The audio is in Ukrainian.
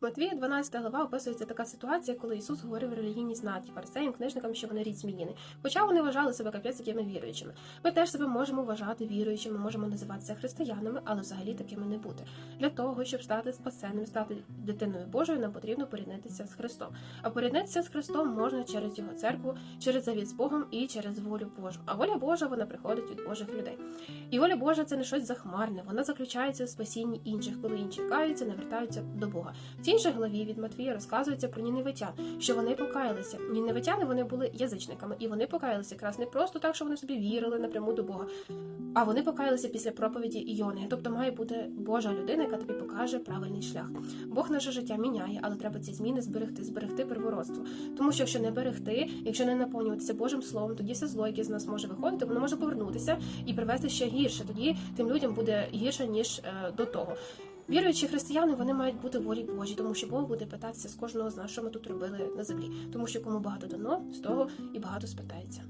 Матвія 12 глава описується така ситуація, коли Ісус говорив релігійній знаті, фарисеям, книжникам, що вони рід зміїни. Хоча вони вважали себе капець такими віруючими. Ми теж себе можемо вважати віруючими, можемо називатися християнами, але взагалі такими не бути. Для того, щоб стати спасенним, стати дитиною Божою, нам потрібно поріднитися з Христом. А поріднитися з Христом можна через його церкву, через завіт з Богом і через волю Божу. А воля Божа вона приходить від Божих людей. І воля Божа це не щось захмарне, вона заключається в спасінні інших, коли інші каються, навертаються до Бога. В цій же главі від Матвія розказується про ніневитян, що вони покаялися. Ніневитяни вони були язичниками, і вони покаялися якраз не просто так, що вони собі вірили напряму до Бога, а вони покаялися після проповіді Іони. Тобто має бути Божа людина, яка тобі покаже правильний шлях. Бог наше життя міняє, але треба ці зміни зберегти, зберегти первородство. Тому що якщо не берегти, якщо не наповнюватися Божим словом, тоді все зло, яке з нас може виходити, воно може повернутися і привести ще гірше. Тоді тим людям буде гірше ніж е, до того. Віруючі християни вони мають бути волі Божій, тому що Бог буде питатися з кожного з нас, що ми тут робили на землі. Тому що кому багато дано, з того і багато спитається.